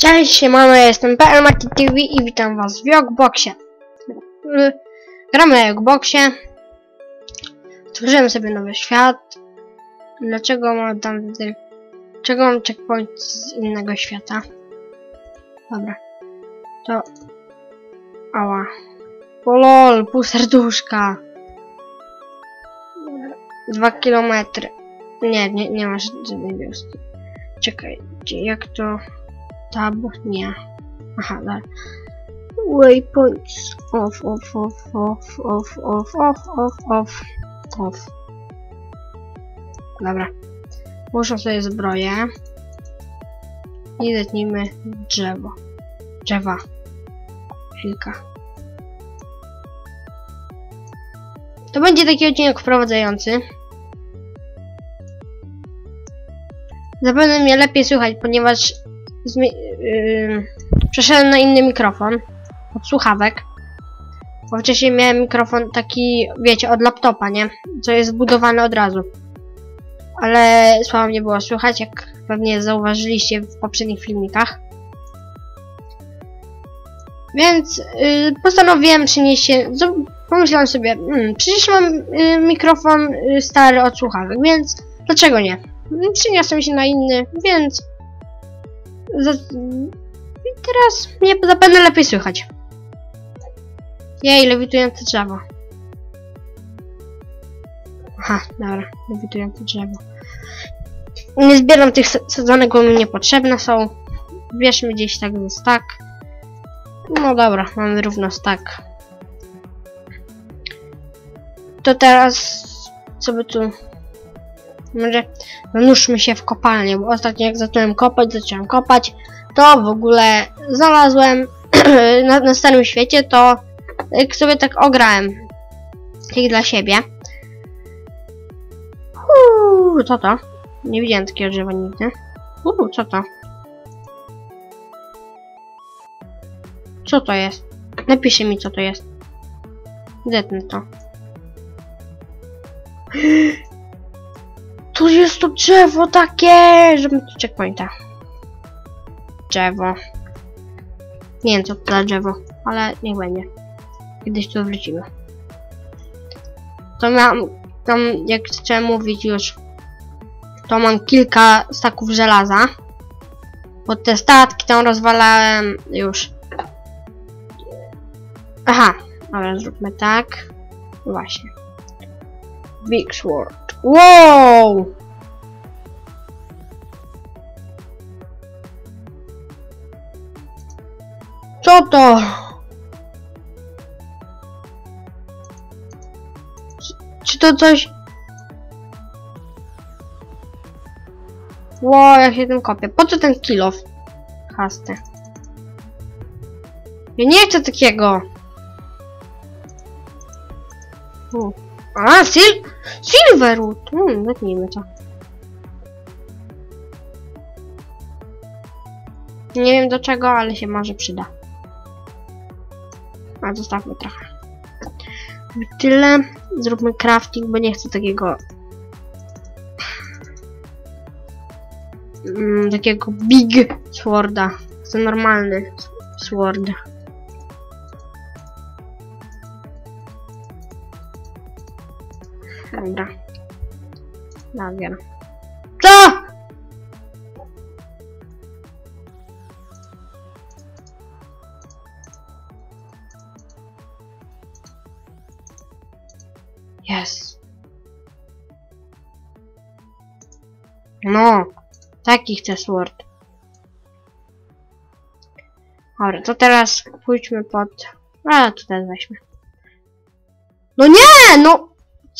Cześć, siemano, jestem PLMaki TV i witam was w Jogboxie. Y, Gramy na Jogboxie. Stworzyłem sobie nowy świat. Dlaczego mam tam... Dlaczego mam checkpoint z innego świata? Dobra. To... Ała. O lol, pół serduszka. Dwa kilometry. Nie, nie, nie masz żadnej wioski. Czekaj, jak to... Tab? Nie. Aha, dobra. Waypoints. Off, off, off, off, off, off, off, off, off, off. Dobra. Muszę sobie zbroję. I zetnijmy drzewo. Drzewa. Chwilka. To będzie taki odcinek wprowadzający. Zapewne mnie lepiej słychać, ponieważ yy, przeszedłem na inny mikrofon od słuchawek. Bo wcześniej miałem mikrofon taki, wiecie, od laptopa, nie? Co jest wbudowany od razu. Ale słabo mnie było słychać, jak pewnie zauważyliście w poprzednich filmikach. Więc yy, postanowiłem przynieść się. Pomyślałem sobie, hmm, przecież mam yy, mikrofon yy, stary od słuchawek, więc dlaczego nie? Przyniosłem się na inny, więc. I teraz mnie zapewne lepiej słychać. Jej, lewitujące drzewo. Aha, dobra, lewitujące drzewo. Nie zbieram tych sa- sadzonek, bo mi niepotrzebne są. Bierzmy gdzieś tak ze stack. No dobra, mamy równo stack. To teraz, co by tu... Może zanurzmy się w kopalnię, bo ostatnio jak zacząłem kopać, zacząłem kopać, to w ogóle znalazłem na, na starym świecie, to jak sobie tak ograłem tak dla siebie. Uuu, co to? Nie widziałem takiego drzewa nigdy. Uuu, co to? Co to jest? Napiszcie mi co to jest. Zetnę to. Tu jest to drzewo takie, żeby tu checkpointa. Drzewo. Nie wiem co to za drzewo, ale niech będzie. Kiedyś tu wrócimy. To mam, tam jak chciałem mówić już, to mam kilka staków żelaza. Bo te statki tam rozwalałem już. Aha, dobra, zróbmy tak. Właśnie. Big Sword. Wow! Co to? Czy, to coś... Ło, ja się tym kopię. Po co ten kilof? Hasty. Ja nie chcę takiego. A, sil... Silverwood. Hmm, to. Nie wiem do czego, ale się może przyda. A zostawmy trochę. Tyle. Zróbmy crafting, bo nie chcę takiego. Mm, takiego big sworda. Chcę normalny sword. Dobra. Nawier. Co? Jest. No, taki chcę sword. Dobra, to teraz pójdźmy pod... A, tutaj weźmy. No nie, no!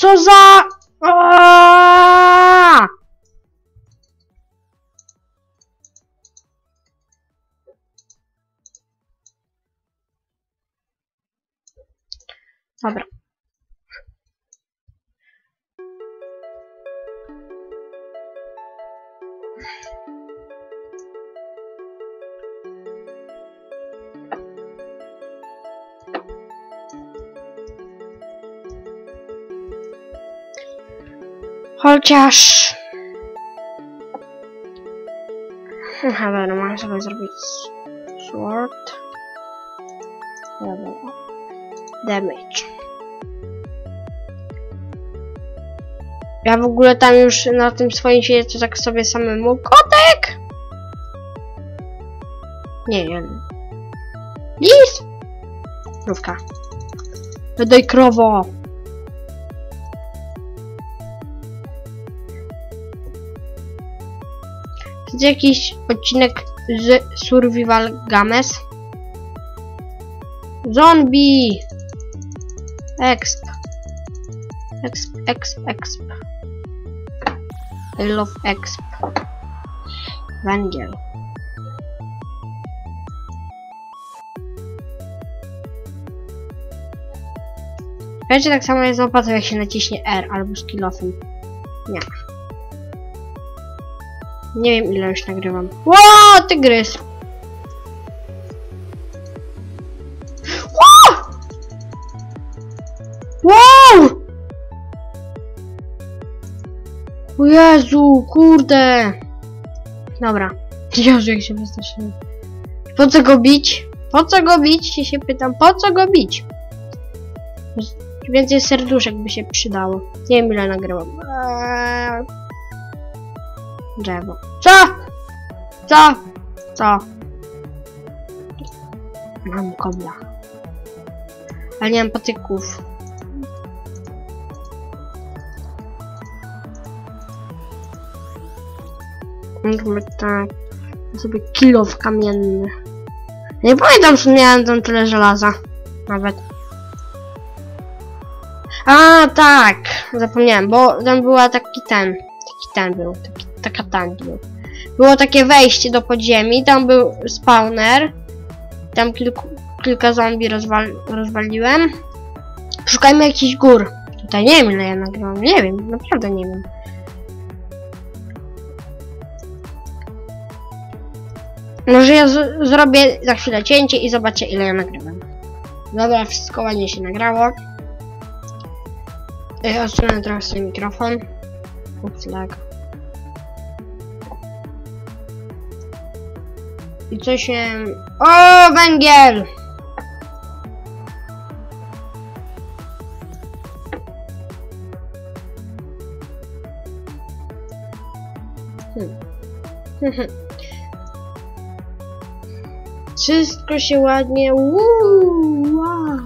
Co za... Aaaa! Chociaż... Dobra, mogę sobie zrobić sword. Dobra. Damage. Ja w ogóle tam już na tym swoim to tak sobie samemu. Kotek! Nie, nie. Lis! Krówka. Wydaj krowo! Jest jakiś odcinek z Survival Games? Zombie! Exp. Exp, exp, exp. I love exp. Węgiel. Wiecie, tak samo jest z jak się naciśnie R albo z kilofem. Nie. Nie wiem ile już nagrywam. Ło, tygrys! Ło! Wow! O Jezu, kurde! Dobra. Jezu, jak się wystraszyłem. Po co go bić? Po co go bić? Się, się pytam, po co go bić? Więcej serduszek by się przydało. Nie wiem ile nagrywam. Eee... Drzewo. Co? Co? Co? Mam kobla. Ale nie mam patyków. Jakby tak. Sobie kilow kamienny. Nie pamiętam, czy miałem tam tyle żelaza. Nawet. A tak, zapomniałem, bo tam była taki ten, taki ten był, taki, taka był. Było takie wejście do podziemi, tam był spawner, tam kilku, kilka zombie rozwal, rozwaliłem. Szukajmy jakichś gór. Tutaj nie wiem ile ja nagrałam, nie wiem, naprawdę nie wiem. Może ja zrobię za chwilę cięcie i zobaczę ile ja nagrywam. Dobra, wszystko ładnie się nagrało. Odsunę trochę swój mikrofon. Ups, lag. I co się... O, węgiel! Hmm. Wszystko się ładnie... Uuu, wow.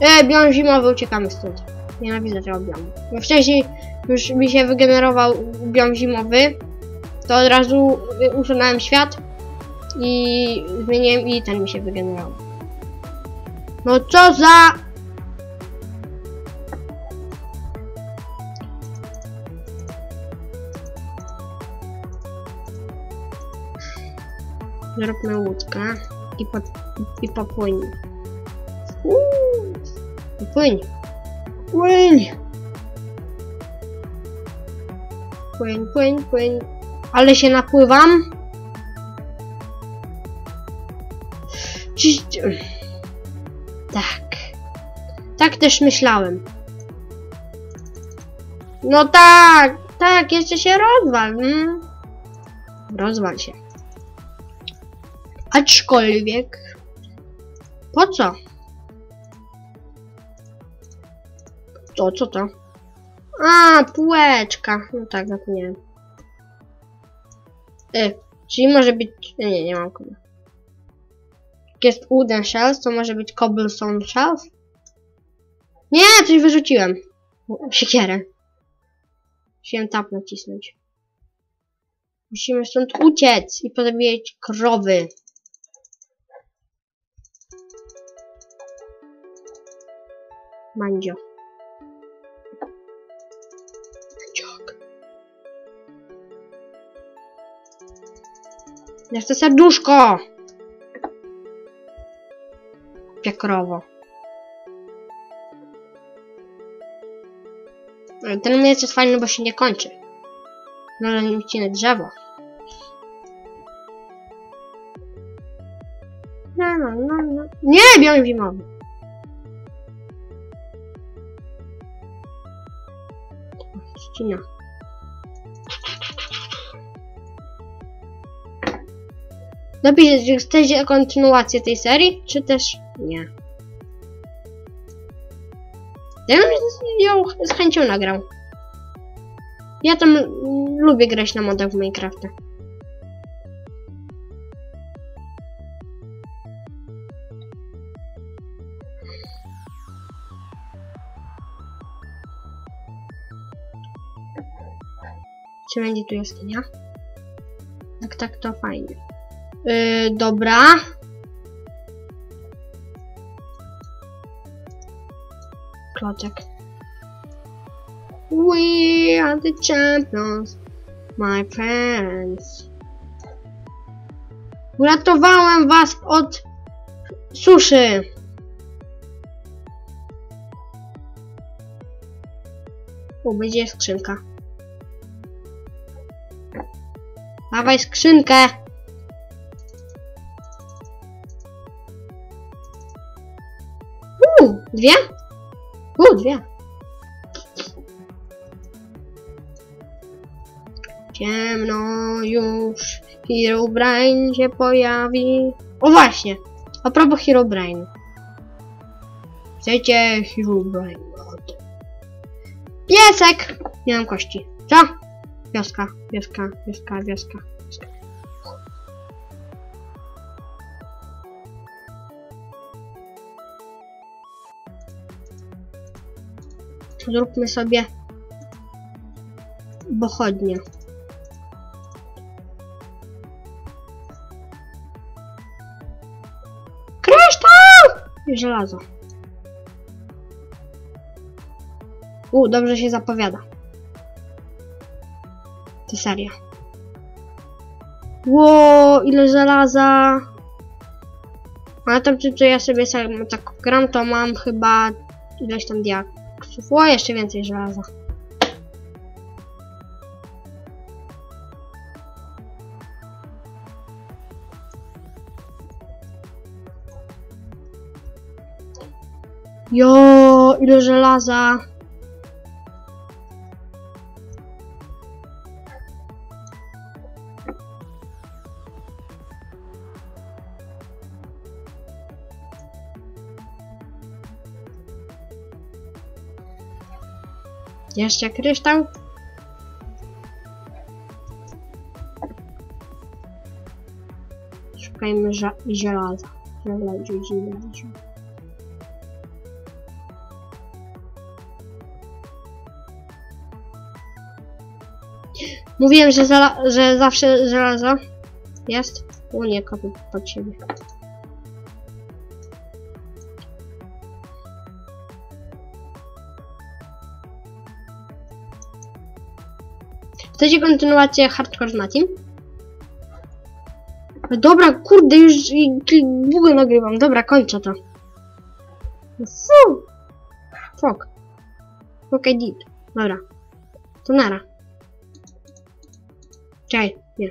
E, biom zimowy, uciekamy stąd. Nienawidzę tego biomu. Bo wcześniej już mi się wygenerował biom zimowy, to od razu usunąłem świat i zmieniłem i ten mi się wygenerował. No co za... Zróbmy łódkę i, po, i popłyń. Uuu, płyń. Płyń! Płyń, płyń, płyń. Ale się napływam. Tak. Tak też myślałem. No tak, tak, jeszcze się rozwal. Mm. Rozwal się. Aczkolwiek... Po co? To, co to? A, półeczka. No tak, zapomniałem. Y, czyli może być... Nie, nie, nie mam kogo. Jest wooden shells, to może być cobblestone shells? Nie, coś wyrzuciłem. Siekierę. Musiałem tap nacisnąć. Musimy stąd uciec i pozabijać krowy. Mandzio. Mandziok. Chcę serduszko! Piakrowo. Ale Ten miecz jest fajny, bo się nie kończy. Może nie ucinę drzewo. No, no, no, no. Nie, biorę zimowy. Ścina. Napiszcie, czy chcecie kontynuację tej serii, czy też nie. Ja bym ją z chęcią nagrał. Ja tam lubię grać na modach w Minecrafta. Czy będzie tu jaskinia? Jak tak, to fajnie. Yy, dobra. Klocek. We are the champions, my friends. Uratowałem was od suszy. O, będzie skrzynka. Dawaj skrzynkę. Uuu, dwie? Uuu, dwie. Ciemno już, Herobrine się pojawi. O właśnie, a propos Herobrine. Chcecie Herobrine? Piesek! Nie mam kości. Co? Wioska, wioska, wioska, wioska. wioska. Zróbmy sobie pochodnie. Kryształ! I żelazo. U, dobrze się zapowiada. To seria. Ło, ile żelaza! Ale tam czy, czy ja sobie sam tak gram, to mam chyba ileś tam diaksów. O, jeszcze więcej żelaza. Jo, ile żelaza! Jeszcze kryształ? Szukajmy żelaza. Żelazo, żelazo. Mówiłem, że, że zawsze żelazo jest. O nie, kopię pod siebie. Chcecie kontynuację Hardcore na Team? Dobra, kurde, już długo nagrywam. Dobra, kończę to. Fu! Fuck. Fuck I did. Dobra. To nara. Czekaj, nie.